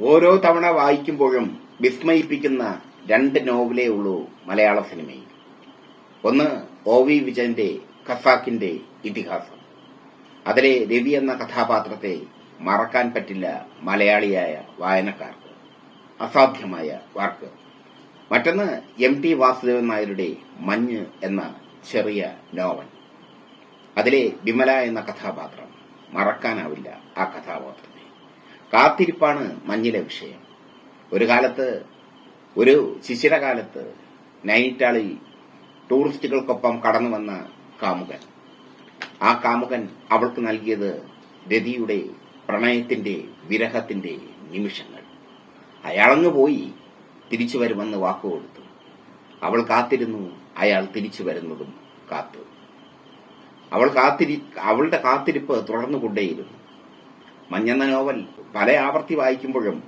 ഓരോ തവണ വായിക്കുമ്പോഴും വിസ്മയിപ്പിക്കുന്ന രണ്ട് നോവലേ ഉള്ളൂ മലയാള സിനിമയിൽ. ഒന്ന് ഒ വി വിജയന്റെ ഖസാക്കിന്റെ ഇതിഹാസം. അതിലെ രവി എന്ന കഥാപാത്രത്തെ മറക്കാൻ പറ്റില്ല മലയാളിയായ വായനക്കാർക്ക്. അസാധ്യമായ വാക്ക്. മറ്റൊന്ന് എം ടി വാസുദേവൻ നായരുടെ മഞ്ഞ് എന്ന ചെറിയ നോവൽ. അതിലെ വിമല എന്ന കഥാപാത്രം മറക്കാനാവില്ല ആ കാത്തിരിപ്പാണ് മഞ്ഞിലെ വിഷയം. ഒരു കാലത്ത് ഒരു ശിശിരകാലത്ത് നൈനിറ്റാളിൽ ടൂറിസ്റ്റുകൾക്കൊപ്പം കടന്നു വന്ന കാമുകൻ. ആ കാമുകൻ അവൾക്ക് നൽകിയത് രതിയുടെ പ്രണയത്തിന്റെ വിരഹത്തിന്റെ നിമിഷങ്ങൾ. അയാളങ്ങ് പോയി തിരിച്ചു വരുമെന്ന് വാക്കുകൊടുത്തു അവൾ കാത്തിരുന്നു അയാൾ തിരിച്ചു വരുന്നതും കാത്തു. അവൾ കാത്തിരി അവളുടെ കാത്തിരിപ്പ് തുടർന്നുകൊണ്ടേയിരുന്നു. മഞ്ഞെന്ന നോവൽ പല ആവർത്തി വായിക്കുമ്പോഴും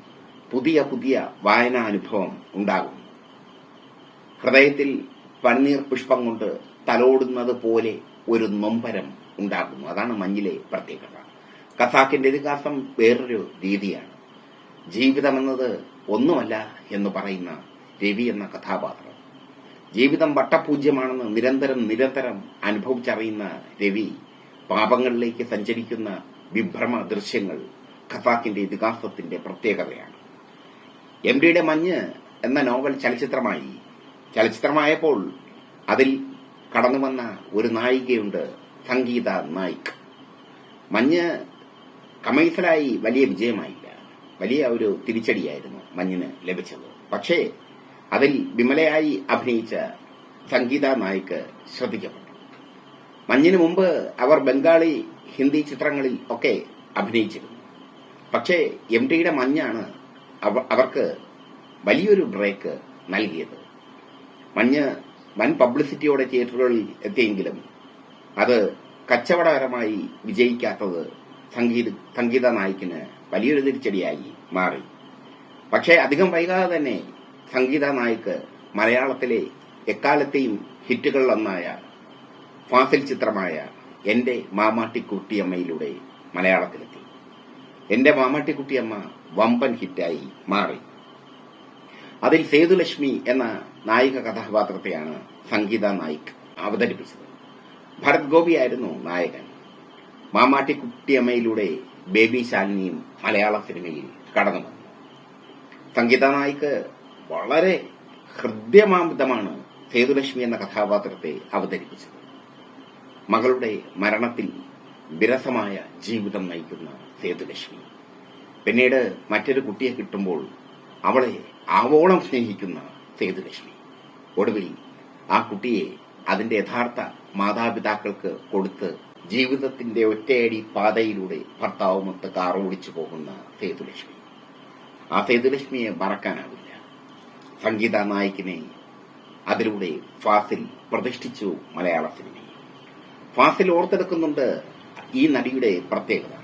പുതിയ പുതിയ വായനാനുഭവം ഉണ്ടാകും. ഹൃദയത്തിൽ പന്നീർ പുഷ്പം കൊണ്ട് തലോടുന്നത് പോലെ ഒരു നൊമ്പരം ഉണ്ടാകുന്നു. അതാണ് മഞ്ഞിലെ പ്രത്യേകത. കസാക്കിന്റെ ഇതിഹാസം വേറൊരു രീതിയാണ്. ജീവിതമെന്നത് ഒന്നുമല്ല എന്ന് പറയുന്ന രവി എന്ന കഥാപാത്രം. ജീവിതം വട്ടപൂജ്യമാണെന്ന് നിരന്തരം നിരന്തരം അനുഭവിച്ചറിയുന്ന രവി പാപങ്ങളിലേക്ക് സഞ്ചരിക്കുന്ന വിഭ്രമ ദൃശ്യങ്ങൾ ഖസാക്കിന്റെ ഇതിഹാസത്തിന്റെ പ്രത്യേകതയാണ്. എം ഡിയുടെ മഞ്ഞ് എന്ന നോവൽ ചലച്ചിത്രമായി ചലച്ചിത്രമായപ്പോൾ അതിൽ കടന്നു വന്ന ഒരു നായികയുണ്ട് സംഗീത നായിക്. മഞ്ഞ് കമേഴ്സലായി വലിയ വിജയമായില്ല. വലിയ ഒരു തിരിച്ചടിയായിരുന്നു മഞ്ഞിന് ലഭിച്ചത്. പക്ഷേ അതിൽ വിമലയായി അഭിനയിച്ച സംഗീത നായിക് ശ്രദ്ധിക്കപ്പെട്ടു. മഞ്ഞിന് മുമ്പ് അവർ ബംഗാളി ഹിന്ദി ചിത്രങ്ങളിൽ ഒക്കെ അഭിനയിച്ചിരുന്നു. പക്ഷേ എം ടിയുടെ മഞ്ഞാണ് അവർക്ക് വലിയൊരു ബ്രേക്ക് നൽകിയത്. മഞ്ഞ് വൻ പബ്ലിസിറ്റിയോടെ തിയേറ്ററുകളിൽ എത്തിയെങ്കിലും അത് കച്ചവടകരമായി വിജയിക്കാത്തത് സംഗീത സംഗീത നായിക്കിന് വലിയൊരു തിരിച്ചടിയായി മാറി. പക്ഷേ അധികം വൈകാതെ തന്നെ സംഗീത നായിക്ക് മലയാളത്തിലെ എക്കാലത്തെയും ഹിറ്റുകളിലൊന്നായ ഫാസിൽ ചിത്രമായ എന്റെ മാമാട്ടിക്കുട്ടിയമ്മയിലൂടെ മലയാളത്തിലെത്തി. എന്റെ മാമാട്ടിക്കുട്ടിയമ്മ വമ്പൻ ഹിറ്റായി മാറി. അതിൽ സേതുലക്ഷ്മി എന്ന നായിക കഥാപാത്രത്തെയാണ് സംഗീത നായിക് അവതരിപ്പിച്ചത്. ഭരത് ഗോപിയായിരുന്നു നായകൻ. മാമാട്ടിക്കുട്ടിയമ്മയിലൂടെ ബേബി ശാലിനിയും മലയാള സിനിമയിൽ കടന്നു വന്നു. സംഗീത നായിക് വളരെ ഹൃദ്യമാമിതമാണ് സേതുലക്ഷ്മി എന്ന കഥാപാത്രത്തെ അവതരിപ്പിച്ചത്. മകളുടെ മരണത്തിൽ വിരസമായ ജീവിതം നയിക്കുന്ന സേതുലക്ഷ്മി. പിന്നീട് മറ്റൊരു കുട്ടിയെ കിട്ടുമ്പോൾ അവളെ ആവോളം സ്നേഹിക്കുന്ന സേതുലക്ഷ്മി. ഒടുവിൽ ആ കുട്ടിയെ അതിന്റെ യഥാർത്ഥ മാതാപിതാക്കൾക്ക് കൊടുത്ത് ജീവിതത്തിന്റെ ഒറ്റയടി പാതയിലൂടെ ഭർത്താവുമൊത്ത് കാർ ഓടിച്ചു പോകുന്ന സേതുലക്ഷ്മി. ആ സേതുലക്ഷ്മിയെ മറക്കാനാവില്ല. സംഗീത നായിക്കിനെ അതിലൂടെ ഫാസിൽ പ്രതിഷ്ഠിച്ചു മലയാള സിനിമയിൽ. ഫാസിൽ ഓർത്തെടുക്കുന്നുണ്ട് ഈ നടിയുടെ പ്രത്യേകത.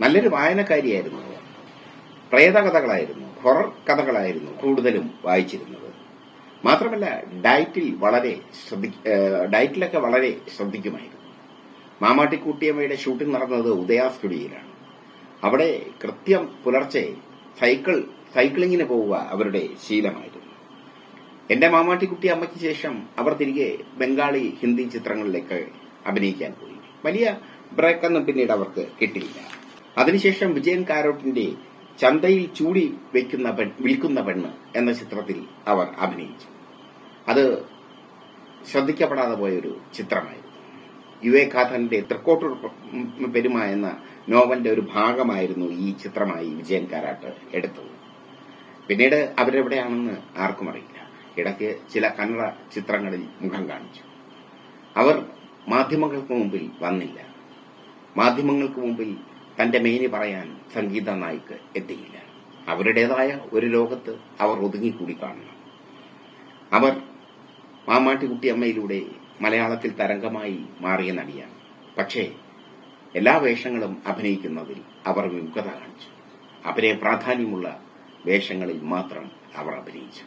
നല്ലൊരു വായനക്കാരിയായിരുന്നു അവർ. പ്രേതകഥകളായിരുന്നു ഹൊറർ കഥകളായിരുന്നു കൂടുതലും വായിച്ചിരുന്നത്. മാത്രമല്ല ഡയറ്റിൽ വളരെ ശ്രദ്ധി ഡയറ്റിലൊക്കെ വളരെ ശ്രദ്ധിക്കുമായിരുന്നു. മാമാട്ടിക്കുട്ടിയമ്മയുടെ ഷൂട്ടിംഗ് നടന്നത് ഉദയ സ്റ്റുഡിയോയിലാണ്. അവിടെ കൃത്യം പുലർച്ചെ സൈക്കിൾ സൈക്ലിങ്ങിന് പോവുക അവരുടെ ശീലമായിരുന്നു. എന്റെ മാമാട്ടിക്കുട്ടി അമ്മയ്ക്ക് ശേഷം അവർ തിരികെ ബംഗാളി ഹിന്ദി ചിത്രങ്ങളിലേക്ക് അഭിനയിക്കാൻ പോയി. വലിയ ബ്രേക്കൊന്നും പിന്നീട് അവർക്ക് കിട്ടിയില്ല. അതിനുശേഷം വിജയൻ കാരോട്ടിന്റെ ചന്തയിൽ ചൂടി വെക്കുന്ന പെൺ വിൽക്കുന്ന പെണ്ണ് എന്ന ചിത്രത്തിൽ അവർ അഭിനയിച്ചു. അത് ശ്രദ്ധിക്കപ്പെടാതെ പോയൊരു ചിത്രമായിരുന്നു. യുവേഖാഥന്റെ തൃക്കോട്ടൂർ പെരുമ എന്ന നോവലിന്റെ ഒരു ഭാഗമായിരുന്നു ഈ ചിത്രമായി വിജയൻ കാരാട്ട് എടുത്തത്. പിന്നീട് അവരെവിടെയാണെന്ന് ആർക്കും അറിയില്ല. ഇടയ്ക്ക് ചില കന്നഡ ചിത്രങ്ങളിൽ മുഖം കാണിച്ചു. അവർ മാധ്യമങ്ങൾക്ക് മുമ്പിൽ വന്നില്ല. മാധ്യമങ്ങൾക്ക് മുമ്പിൽ തന്റെ മേനി പറയാൻ സംഗീത നായിക്ക് എത്തിയില്ല. അവരുടേതായ ഒരു ലോകത്ത് അവർ ഒതുങ്ങിക്കൂടി കാണണം. അവർ മാമാട്ടിക്കുട്ടിയമ്മയിലൂടെ മലയാളത്തിൽ തരംഗമായി മാറിയ നടിയാണ്. പക്ഷേ എല്ലാ വേഷങ്ങളും അഭിനയിക്കുന്നതിൽ അവർ വിമുഖത കാണിച്ചു. അഭിനയ പ്രാധാന്യമുള്ള വേഷങ്ങളിൽ മാത്രം അവർ അഭിനയിച്ചു.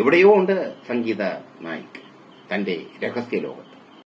എവിടെയോ ഉണ്ട് സംഗീത നായിക് തന്റെ രഹസ്യ ലോകത്ത്